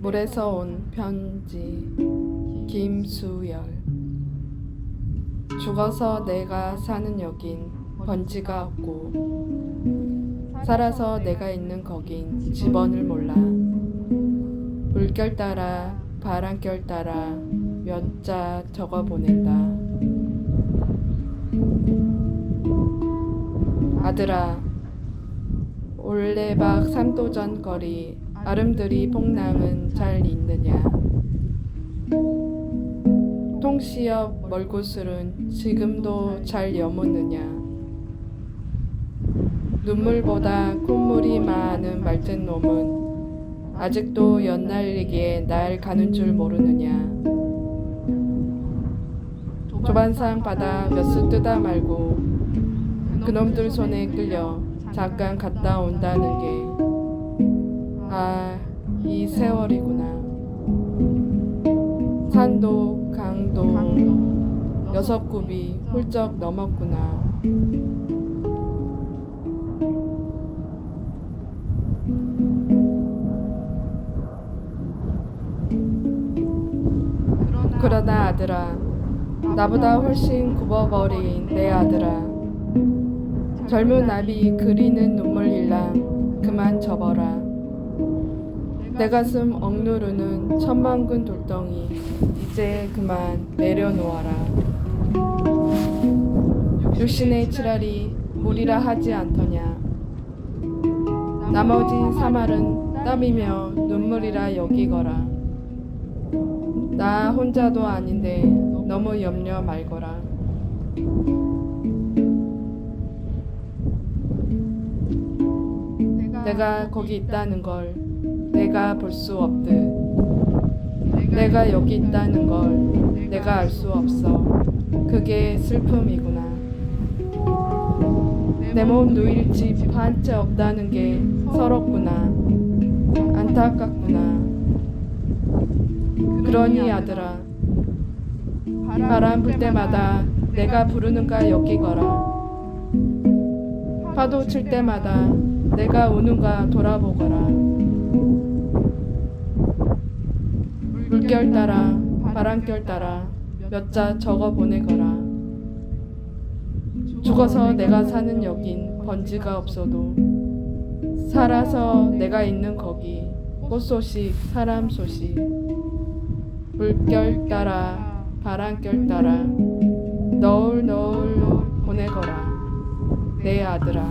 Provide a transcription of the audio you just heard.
물에서 온 편지 김수열 죽어서 내가 사는 여긴 번지가 없고 살아서 내가 있는 거긴 집원을 몰라. 물결 따라 바람결 따라 몇 자 적어 보낸다. 아들아 올레박 삼도전 거리 아름드리 폭랑은 잘 있느냐? 통 시엽 멀구슬은 지금도 잘 여무느냐 눈물보다 콧물이 많은 말든 놈은 아직도 연날리기에 날 가는 줄 모르느냐 조반상 바다 몇수 뜨다 말고 그놈들 손에 끌려 잠깐 갔다 온다는 게 아, 이 세월이구나. 산도, 강도, 여섯 굽이 훌쩍 넘었구나. 그러나 아들아, 나보다 훨씬 굽어버린 내 아들아. 젊은 나비 그리는 눈물 일랑 그만 접어라. 내 가슴 억누르는 천만근 돌덩이 이제 그만 내려놓아라. 육신의 칠알이 물이라 하지 않더냐. 나머지 사말은 땀이며 눈물이라 여기거라. 나 혼자도 아닌데 너무 염려 말거라. 내가 거기 있다는 걸 내가 볼 수 없듯. 내가 여기 있다는 걸 내가 알 수 없어. 그게 슬픔이구나. 내 몸 누일 집 한 채 없다는 게 서럽구나. 안타깝구나. 그러니 아들아 바람 불 때마다 내가 부르는가 여기거라 파도 칠 때마다 내가 우는가 돌아보거라 물결 따라 바람결 따라 몇 자 적어 보내거라. 죽어서 내가 사는 여긴 번지가 없어도 살아서 내가 있는 거기 꽃 소식 사람 소식. 물결 따라 바람결 따라 너울 너울 보내거라. 내 아들아